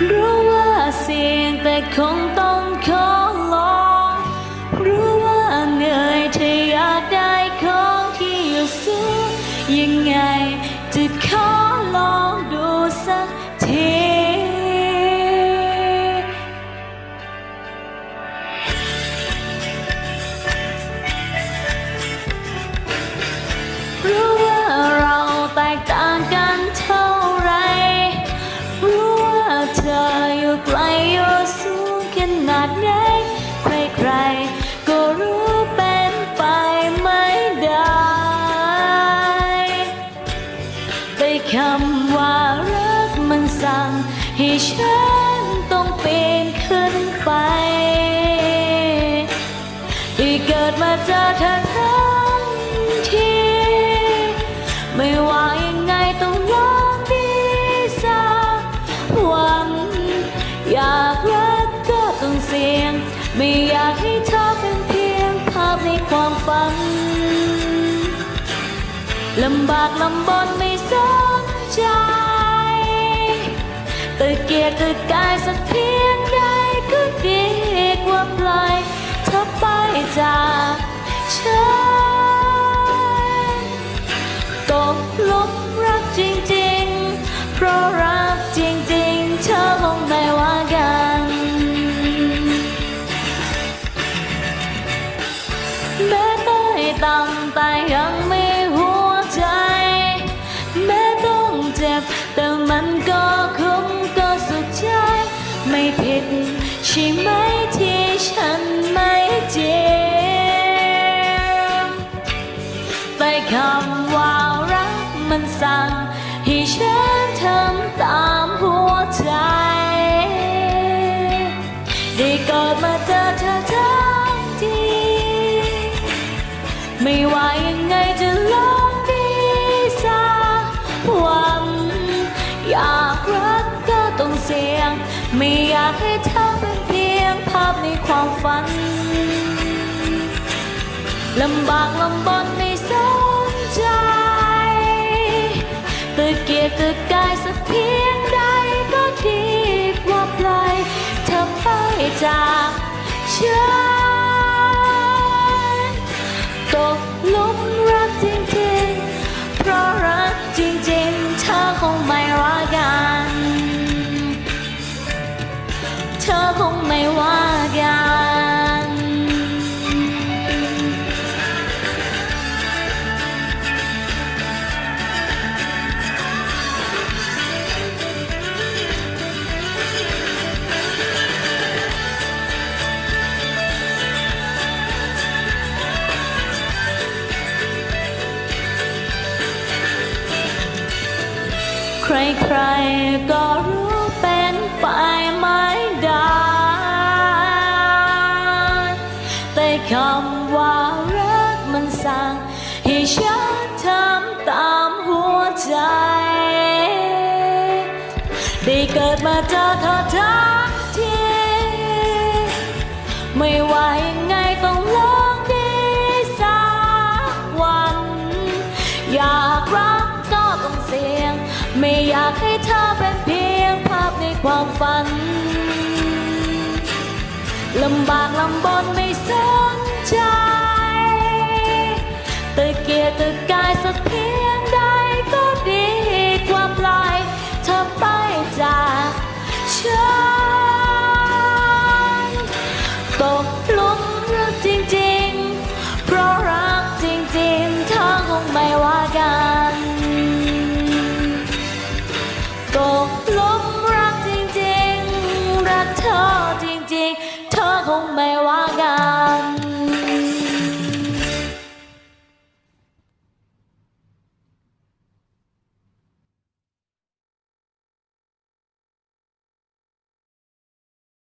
รู้ว่าเสี่ยงแต่คงต้องขอลอง รู้ว่าเหนื่อยถ้าอยากได้ของที่อยู่สูงยังไงจะขอ คำว่ารักมันสั่ง ให้ฉันต้องเปีนขึ้นไปที่เกิดมาเจอเธอทั้งทีไม่ว่ายังไงต้องลองดีสักวันอยากรักก็ต้องเสี่ยง ไม่อยากให้เธอเป็นเพียงภาพในความฝันลำบากลำบนไม่สน ใจแต่เกียรติกายสักเพียงใดก็ดีกว่าปล่อยเธอไปจากฉันตกลุมรักจริงๆ เพราะรักจริงๆ เธอคงไม่ว่ากันแม้ใต้ต่ำแต่ ไม่ว่ายังไงจะลองดีสักวันอยากรักก็ต้องเสี่ยง ไม่อยากให้เธอเป็นเพียงภาพในความฝันลำบากลำบนไม่สนใจต่เกียรติกายสักเพียงใดก็ดีกว่าปล่อยเธอไปจากฉัน ไม่ว่ากันใครๆก็ สียง ไม่อยากให้เธอเป็นเพียงภาพในความฝันลำบากลำบนไม่ส จริงเธอจริงๆเธอคงไม่ว่ากัน